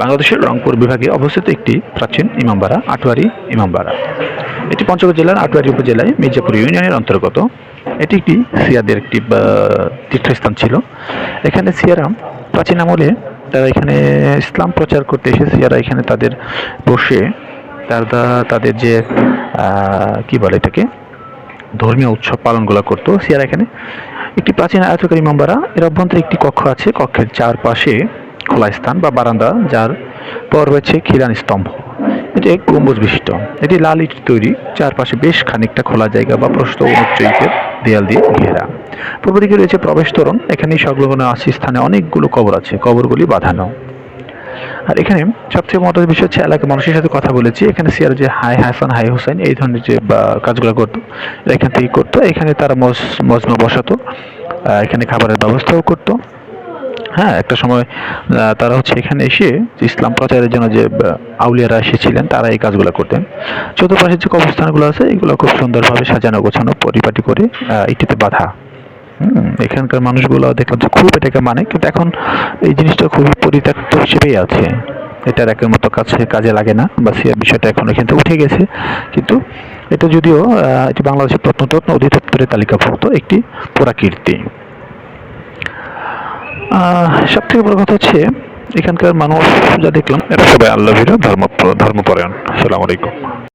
বাংলাদেশের রংপুর বিভাগে অবস্থিত একটি প্রাচীন ইমামবাড়া আটোয়ারি ইমামবাড়া। এটি পঞ্চগড় জেলার আটোয়ারি উপজেলায় মির্জাপুর ইউনিয়নের অন্তর্গত। এটি একটি সিয়াদের একটি তীর্থস্থান ছিল। এখানে সিয়ারা প্রাচীন আমলে তারা এখানে ইসলাম প্রচার করতে এসে সিয়ারা এখানে তাদের বসে, তারা তাদের যে কি বলে এটাকে, ধর্মীয় উৎসব পালনগুলো করতো সিয়ারা এখানে। একটি প্রাচীন আয়তকারী মাম্বারা এর অভ্যন্তরে একটি কক্ষ আছে। কক্ষের চারপাশে খোলা স্থান বা বারান্দা যার পর রয়েছে খিলান স্তম্ভ। এটি এক গম্বুজ বিশিষ্ট। এটি লাল ইটের তৈরি। চারপাশে বেশ খানিকটা খোলা জায়গা বা প্রস্থ উচ্চ ইটের দেয়াল দিয়ে ঘেরা। পূর্ব দিকে রয়েছে প্রবেশ তোরণ এখানে সংলগ্ন আছে স্থানে অনেকগুলো কবর আছে। কবরগুলি বাঁধানো। আর এখানে সবচেয়ে মজার বিষয় হচ্ছে এলাকার মানুষের সাথে কথা বলেছি। এখানে সিয়ার যে হাই হাসান হাই হোসেন এই ধরনের যে কাজগুলো করতো, এখান থেকে করতো। এখানে তারা মজ মজমা বসাতো। এখানে খাবারের ব্যবস্থাও করতো। হ্যাঁ একটা সময় তারা হচ্ছে এখানে এসে ইসলাম প্রচারের জন্য যে আউলিয়ারা এসেছিলেন, তারা এই কাজগুলো করতেন। চতুর্পাশে যে কবরস্থানগুলো আছে, এগুলো খুব সুন্দরভাবে সাজানো, গোছানো, পরিপাটি করে ইটিতে বাঁধা। এখানকার মানুষগুলো দেখলাম যে খুব এটাকে মানে কিন্তু এখন এই জিনিসটা খুবই পরিত্যক্ত হিসেবেই আছে। এটা একের মতো কাছে, কাজে লাগে না, বা সে বিষয়টা এখন এখান থেকে উঠে গেছে। কিন্তু এটা যদিও এটি বাংলাদেশের প্রত্নতত্ত্ব অধিদপ্তরের তালিকাভুক্ত একটি পুরাকীর্তি। সব থেকে বড় কথা হচ্ছে এখানকার মানুষ যা দেখলাম, এটা সবাই আল্লাহ ধর্ম ধর্মপরায়ণ। আসসালামু আলাইকুম।